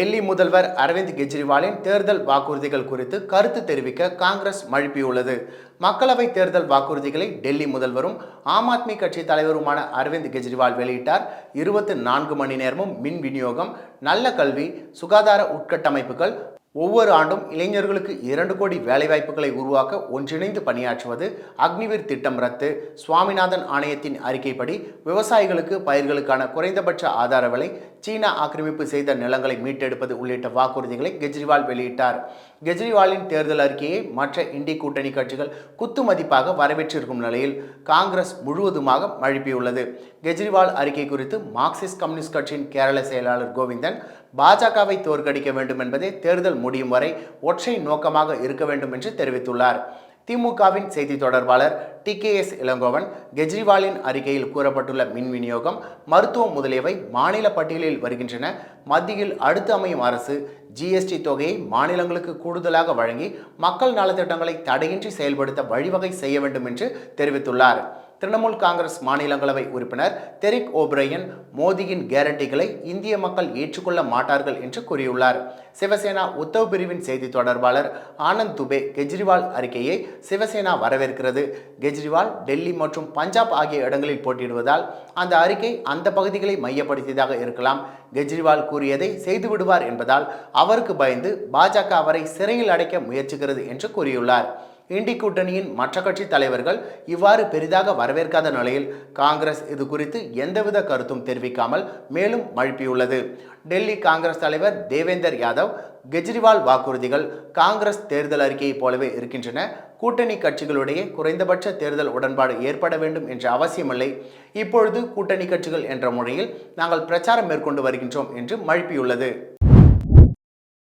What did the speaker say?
Delhi முதல்வர் அரவிந்த் கெஜ்ரிவாலின் தேர்தல் வாக்குறுதிகள் குறித்து கருத்து தெரிவிக்க காங்கிரஸ் மழுப்பியுள்ளது. மக்களவை தேர்தல் வாக்குறுதிகளை டெல்லி முதல்வரும் ஆம் ஆத்மி கட்சி தலைவருமான அரவிந்த் கெஜ்ரிவால் வெளியிட்டார். இருபத்தி நான்கு மணி நேரமும் மின் விநியோகம் நல்ல கல்வி சுகாதார உட்கட்டமைப்புகள் ஒவ்வொரு ஆண்டும் இளைஞர்களுக்கு இரண்டு கோடி வேலைவாய்ப்புகளை உருவாக்க ஒன்றிணைந்து பணியாற்றுவது அக்னிவீர் திட்டம் ரத்து. சுவாமிநாதன் ஆணையத்தின் அறிக்கைப்படி விவசாயிகளுக்கு பயிர்களுக்கான குறைந்தபட்ச ஆதார விலை சீனா ஆக்கிரமிப்பு செய்த நிலங்களை மீட்டெடுப்பது உள்ளிட்ட வாக்குறுதிகளை கெஜ்ரிவால் வெளியிட்டார். கெஜ்ரிவாலின் தேர்தல் அறிக்கையை மற்ற இந்திய கூட்டணி கட்சிகள் குத்து மதிப்பாக வரவேற்றிருக்கும் நிலையில் காங்கிரஸ் முழுவதுமாக மழுப்பியுள்ளது. கெஜ்ரிவால் அறிக்கை குறித்து மார்க்சிஸ்ட் கம்யூனிஸ்ட் கட்சியின் கேரள செயலாளர் கோவிந்தன் பாஜகவை தோற்கடிக்க வேண்டும் என்பதே தேர்தல் முடியும் வரை ஒற்றை நோக்கமாக இருக்க வேண்டும் என்று தெரிவித்துள்ளார். திமுகவின் செய்தி தொடர்பாளர் டி. கே. எஸ். இளங்கோவன் கெஜ்ரிவாலின் அறிக்கையில் கூறப்பட்டுள்ள மின் விநியோகம் மருத்துவம் முதலியவை மாநில பட்டியலில் வருகின்றன. மத்தியில் அடுத்து அமையும் அரசு ஜிஎஸ்டி தொகையை மாநிலங்களுக்கு கூடுதலாக வழங்கி மக்கள் நலத்திட்டங்களை தடையின்றி செயல்படுத்த வழிவகை செய்ய வேண்டும் என்று தெரிவித்துள்ளார். திரிணாமுல் காங்கிரஸ் மாநிலங்களவை உறுப்பினர் தெரிக் ஓப்ரையன் மோடியின் கேரண்டிகளை இந்திய மக்கள் ஏற்றுக்கொள்ள மாட்டார்கள் என்று கூறியுள்ளார். சிவசேனா உத்தவ் பிரிவின் செய்தி தொடர்பாளர் ஆனந்த் துபே கெஜ்ரிவால் அறிக்கையை சிவசேனா வரவேற்கிறது. கெஜ்ரிவால் டெல்லி மற்றும் பஞ்சாப் ஆகிய இடங்களில் போட்டியிடுவதால் அந்த அறிக்கை அந்த பகுதிகளை மையப்படுத்தியதாக இருக்கலாம். கெஜ்ரிவால் கூறியதை செய்து விடுவார் என்பதால் அவருக்கு பயந்து பாஜக அவரை சிறையில் அடைக்க முயற்சிக்கிறது என்று கூறியுள்ளார். இண்டி கூட்டணியின் மற்ற கட்சி தலைவர்கள் இவ்வாறு பெரிதாக வரவேற்காத நிலையில் காங்கிரஸ் இது குறித்து எந்தவித கருத்தும் தெரிவிக்காமல் மேலும் மழுப்பியுள்ளது. டெல்லி காங்கிரஸ் தலைவர் தேவேந்தர் யாதவ் கெஜ்ரிவால் வாக்குறுதிகள் காங்கிரஸ் தேர்தல் அறிக்கையைப் போலவே இருக்கின்றன. கூட்டணி கட்சிகளுடைய குறைந்தபட்ச தேர்தல் உடன்பாடு ஏற்பட வேண்டும் என்ற அவசியமில்லை. இப்பொழுது கூட்டணி கட்சிகள் என்ற முறையில் நாங்கள் பிரச்சாரம் மேற்கொண்டு வருகின்றோம் என்று மழுப்பியுள்ளது.